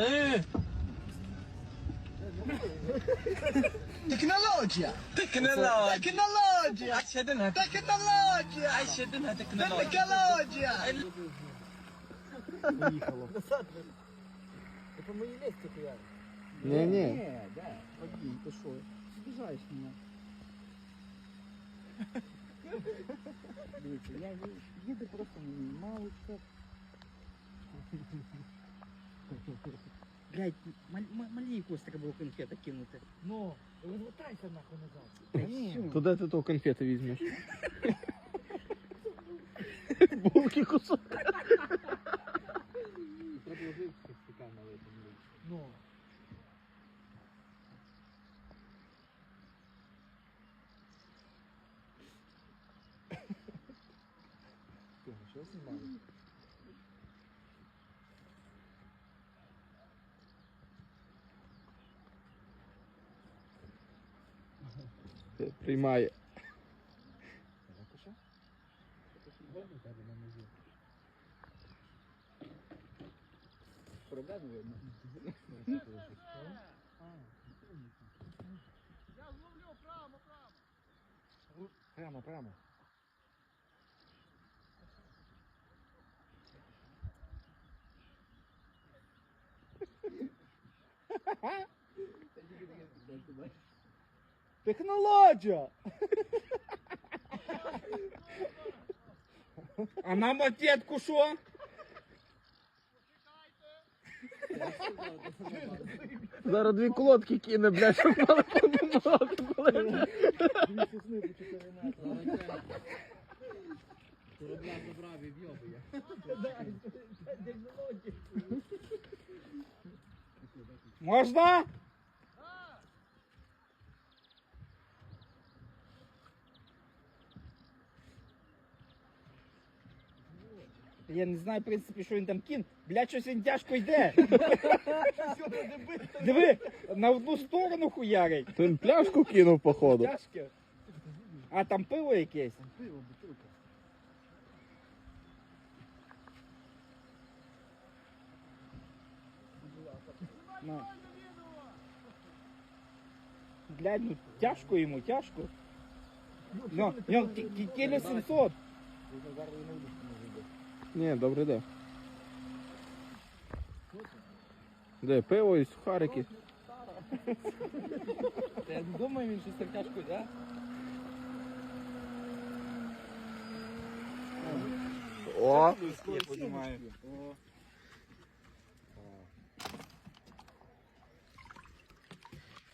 Е, Технологія! Технологія. Технологія! Ayşe'den Технологія! Ayşe'den ha teknoloji. Технологія! Это мы и лезть хуя. Ні, ні. Не, да. Погоди, ты что? Обижаешь меня. Дивіться, я ї- їду просто мало що. Блять, малі якось треба було конфета кинути. Ну, розвертайся нахуй назад. Та ні. То де ти того конфети візьмеш? Булки кусок. Ну. Що знімаю? Приймає. Видно. Прямо, прямо. Технологія! А на мотетку що? Зараз дві колодки кине, блядь, щоб мали подумати, коли. Можна? Я не знаю, в принципі, що він там кін. Блядь, щось він тяжко йде. Диви, на одну сторону хуярить. То він пляшку кинув, походу. Тяжке. А там пиво якесь. Пиво, бутилка. Ну. Блядь, ну тяжко йому, тяжко. Ну, ну, кі- кі- кілі 700. Ні, добре, де. Де, пиво і сухарики. Я не думаю, він щось так тяжко, да? О! Я понимаю.